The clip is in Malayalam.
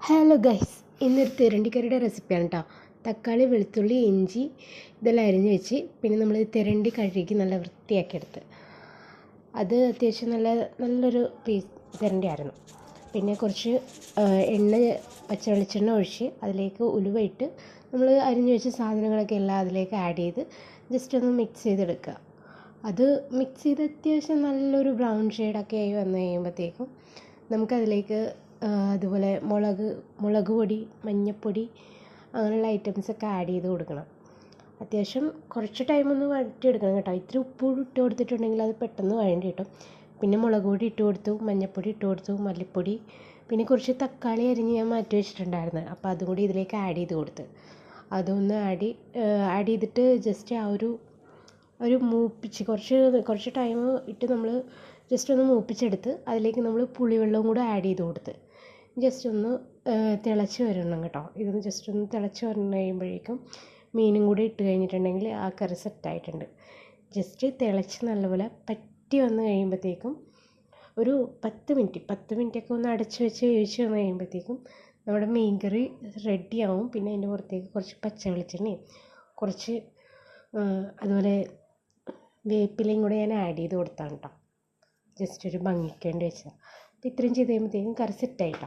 ഹലോ ഗൈസ് ഇന്നൊരു തിരണ്ടിക്കറിയുടെ റെസിപ്പിയാണ് കേട്ടോ തക്കാളി വെളുത്തുള്ളി ഇഞ്ചി ഇതെല്ലാം അരിഞ്ഞ് വെച്ച് പിന്നെ നമ്മൾ തിരണ്ടി കഴുകി നല്ല വൃത്തിയാക്കി എടുത്ത്. അത് അത്യാവശ്യം നല്ല നല്ലൊരു പീസ് തിരണ്ടിയായിരുന്നു. പിന്നെ കുറച്ച് എണ്ണ പച്ച വെളിച്ചെണ്ണ ഒഴിച്ച് അതിലേക്ക് ഉലുവയിട്ട് നമ്മൾ അരിഞ്ഞ് വെച്ച സാധനങ്ങളൊക്കെ എല്ലാം അതിലേക്ക് ആഡ് ചെയ്ത് ജസ്റ്റ് ഒന്ന് മിക്സ് ചെയ്തെടുക്കുക. അത് മിക്സ് ചെയ്ത് അത്യാവശ്യം നല്ലൊരു ബ്രൗൺ ഷെയ്ഡൊക്കെ ആയി വന്നു കഴിയുമ്പോഴത്തേക്കും നമുക്കതിലേക്ക് അതുപോലെ മുളക് മുളക് പൊടി മഞ്ഞൾപ്പൊടി അങ്ങനെയുള്ള ഐറ്റംസൊക്കെ ആഡ് ചെയ്ത് കൊടുക്കണം. അത്യാവശ്യം കുറച്ച് ടൈമൊന്ന് വഴറ്റിയെടുക്കണം കേട്ടോ. ഇത്തിരി ഉപ്പ് ഇട്ട് കൊടുത്തിട്ടുണ്ടെങ്കിൽ അത് പെട്ടെന്ന് വഴണ്ടി കിട്ടും. പിന്നെ മുളക് പൊടി ഇട്ട് കൊടുത്തു മഞ്ഞൾപ്പൊടി ഇട്ട് കൊടുത്തു മല്ലിപ്പൊടി പിന്നെ കുറച്ച് തക്കാളി അരിഞ്ഞ് ഞാൻ മാറ്റി വെച്ചിട്ടുണ്ടായിരുന്നു. അപ്പോൾ അതും കൂടി ഇതിലേക്ക് ആഡ് ചെയ്ത് കൊടുത്ത്. അതൊന്ന് ആഡ് ആഡ് ചെയ്തിട്ട് ജസ്റ്റ് ആ ഒരു ഒരു മൂപ്പിച്ച് കുറച്ച് കുറച്ച് ടൈം ഇട്ട് നമ്മൾ ജസ്റ്റ് ഒന്ന് മൂപ്പിച്ചെടുത്ത് അതിലേക്ക് നമ്മൾ പുളിവെള്ളവും കൂടെ ആഡ് ചെയ്ത് കൊടുത്ത്. ജസ്റ്റ് ഒന്ന് തിളച്ച് വരണം കേട്ടോ. ഇതൊന്ന് ജസ്റ്റ് ഒന്ന് തിളച്ച് വന്നു കഴിയുമ്പോഴേക്കും മീനും കൂടി ഇട്ട് കഴിഞ്ഞിട്ടുണ്ടെങ്കിൽ ആ കറി സെറ്റായിട്ടുണ്ട് ജസ്റ്റ് തിളച്ച് നല്ലപോലെ പറ്റി വന്ന് കഴിയുമ്പോഴത്തേക്കും ഒരു പത്ത് മിനിറ്റ് പത്ത് മിനിറ്റൊക്കെ ഒന്ന് അടച്ച് വെച്ച് വേവിച്ച് വന്ന് കഴിയുമ്പോഴത്തേക്കും നമ്മുടെ മീൻ കറി റെഡിയാവും പിന്നെ അതിന്റെ പുറത്തേക്ക് കുറച്ച് പച്ച വെളിച്ചെണ്ണയും കുറച്ച് അതുപോലെ വേപ്പിലയും കൂടെ ഞാൻ ആഡ് ചെയ്ത് കൊടുത്താണ് കേട്ടോ ജസ്റ്റ് ഒരു ഭംഗിക്ക് വേണ്ടി വെച്ചതാണ് അപ്പോൾ ഇത്രയും ചെയ്ത് കഴിയുമ്പോഴത്തേക്കും കറി സെറ്റായിട്ടോ